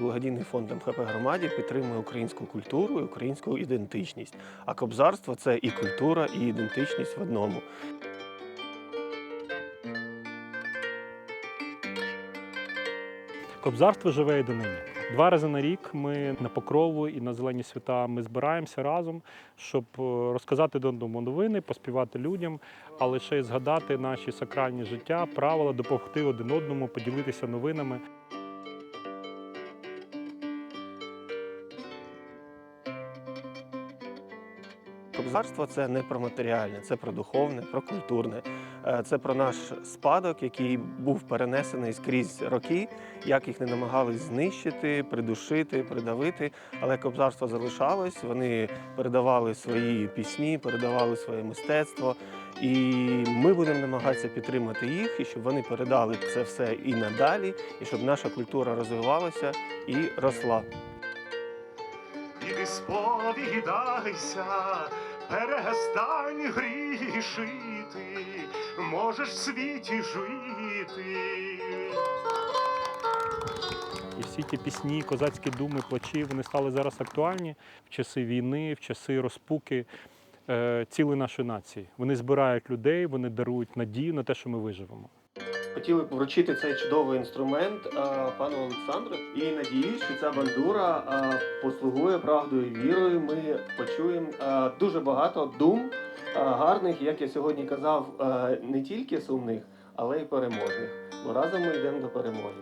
Благодійний фонд МХП громаді підтримує українську культуру і українську ідентичність. А кобзарство це і культура, і ідентичність в одному. Кобзарство живе і донині. Два рази на рік ми на покрову і на зелені свята ми збираємося разом, щоб е, розказати до одному новини, поспівати людям, але ще й згадати наші сакральні життя, правила, допомогти один одному, поділитися новинами. Кобзарство це не про матеріальне, це про духовне, про культурне. Е, Це про наш спадок, який був перенесений скрізь роки, як їх не намагались знищити, придушити, придавити. Але кобзарство залишалось. Вони передавали свої пісні, передавали своє мистецтво. І ми будемо намагатися підтримати їх, і щоб вони передали це все і надалі, і щоб наша культура розвивалася і росла. Іди сповідайся, перестань грішити, можеш в світі жити. І всі ті пісні, козацькі думи, плачі, вони стали зараз актуальні в часи війни, в часи розпуки е, цілої нашої нації. Вони збирають людей, вони дарують надію на те, що ми виживемо. Хотіли б вручити цей чудовий інструмент е, пану Олександру і надіюсь, що ця бандура е, послугує правдою і вірою. Ми почуємо е, дуже багато дум гарних, як я сьогодні казав, не тільки сумних, але й переможних. Бо разом ми йдемо до перемоги.